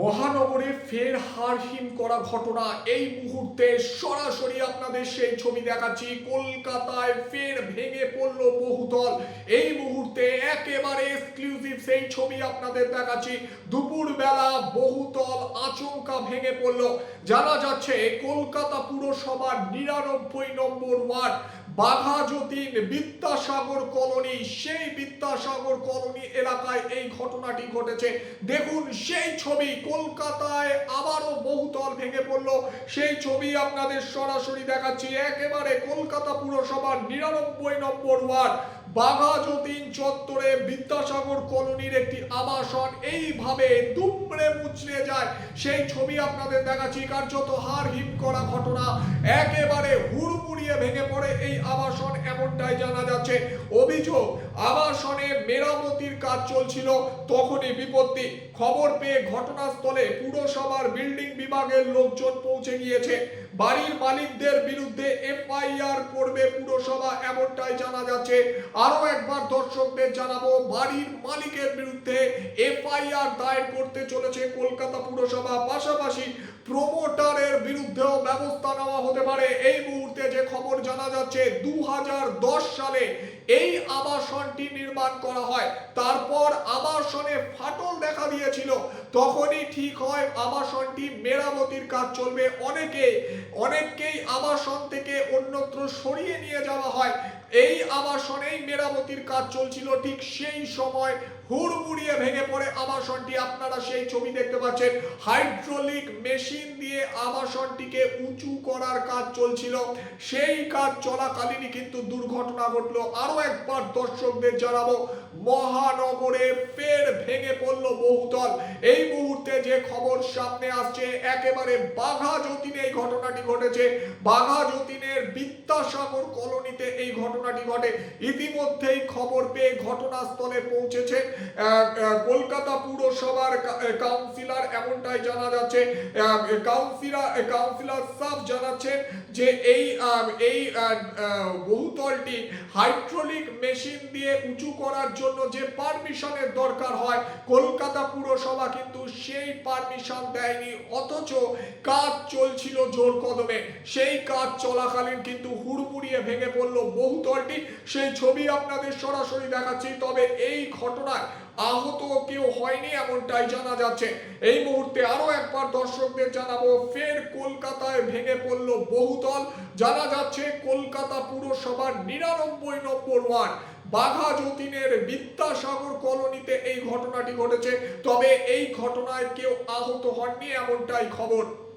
মহানগরে ফের হারহীন করা ঘটনা এই মুহূর্তে সরাসরি আপনাদের সেই ছবি দেখাচ্ছি। কলকাতায় ফের ভেঙে পড়ল বহুতল। এই মুহূর্তে একেবারে এক্সক্লুসিভ সেই ছবি আপনাদের দেখাচ্ছি। দুপুর বেলা বহুতল আচমকা ভেঙে পড়ল। জানা যাচ্ছে কলকাতা পুরসভার নিরানব্বই নম্বর ওয়ার্ড, বাঘা যতীন বিদ্যাসাগর কলোনি, সেই বিদ্যাসাগর কলোনি এলাকায় এই ঘটনাটি ঘটেছে। দেখুন সেই ছবি, কলকাতায় আবারও বহুতল ভেঙে পড়ল। সেই ছবি আপনাদের সরাসরি দেখাচ্ছি। একেবারে কলকাতা পুরসভার নিরানব্বই নম্বর ওয়ার্ড বাঘা যতীন চত্বরে বিদ্যাসাগর কলোনির একটি আবাসন এইভাবে দুমড়ে মুচড়ে যায়। সেই ছবি আপনাদের দেখাচ্ছি, কার্যত হার হিম করা ঘটনা। একেবারে হুড়মুড়িয়ে ভেঙে পড়ে এই আবাসন, এমনটাই জানা যাচ্ছে। অভিযোগ, আবাসনে মেরামতির কাজ চলছিল, তখনই বিপত্তি। খবর পেয়ে ঘটনাস্থলে পুরসভার বিল্ডিং বিভাগের লোকজন পৌঁছে গিয়েছে। বাড়ির মালিকদের বিরুদ্ধে এফআইআর করবে পুরসভা, এমনটাই জানা যাচ্ছে। আরও একবার দর্শকদের জানাব, বাড়ির মালিকের বিরুদ্ধে এফআইআর দায়ের করতে চলেছে কলকাতা পুরসভা। পাশাপাশি প্রমোটারের বিরুদ্ধেও ব্যবস্থা নেওয়া হতে পারে। এই মুহূর্তে যে খবর জানা যাচ্ছে দু সালে এই আবাসনটি নির্মাণ করা হয়। তারপর আবাসনে ফাটল দেখা দিয়েছিল। তখনই ঠিক হয়, আবাসনটি মেরামতির কাজ চলবে। অনেকে, অনেককেই আবাসন থেকে অন্যত্র সরিয়ে নিয়ে যাওয়া হয়। এই আবাসনেই মেরামতির কাজ চলছিল ঠিক সেই সময় হুড়মুড়িয়ে ভেঙে পড়ে আবাসনটি। আপনারা সেই ছবি দেখতে পাচ্ছেন। হাইড্রোলিক মেশিন দিয়ে আবাসনটিকে উঁচু করার কাজ চলছিল। সেই কাজ চলাকালীনই কিন্তু দুর্ঘটনা ঘটলো। আরও একবার দর্শকদের জানাব, মহানগরে ফের ভেঙে পড়ল বহুতল। এই মুহূর্তে যে খবর সামনে আসছে, একেবারে বাঘা যতীনে এই ঘটনাটি ঘটেছে। বাঘা যতীনের বিদ্যাসাগর কলোনিতে এই ঘটনাটি ঘটে। ইতিমধ্যেই খবর পেয়ে ঘটনাস্থলে পৌঁছেছে কলকাতা পুরসভার কাউন্সিলর এমনটাই জানা যাচ্ছে। কাউন্সিলর কাউন্সিলর সাফ জানাচ্ছেন যে এই এই বহুতলটি হাইড্রোলিক মেশিন দিয়ে উঁচু করার জন্য যে পারমিশনের দরকার হয়, কলকাতা পুরসভা কিন্তু সেই পারমিশন দেয়নি, অথচ কাজ চলছিল জোর কদমে। সেই কাজ চলাকালীন কিন্তু হুড়মুড়িয়ে ভেঙে পড়ল বহুতলটি। সেই ছবি আপনাদের সরাসরি দেখাচ্ছি, তবে এই ঘটনায় আহত কেউ হয়নি এমনটাই জানা যাচ্ছে। এই মুহূর্তে আরও একবার দর্শকদের জানাব, ফের কলকাতায় ভেঙে পড়ল বহুতল। জানা যাচ্ছে কলকাতা পুরসভার নিরানব্বই নম্বর ওয়ার্ড, বাঘা যতীনের বিদ্যাসাগর কলোনিতে এই ঘটনাটি ঘটেছে। তবে এই ঘটনায় কেউ আহত হননি এমনটাই খবর।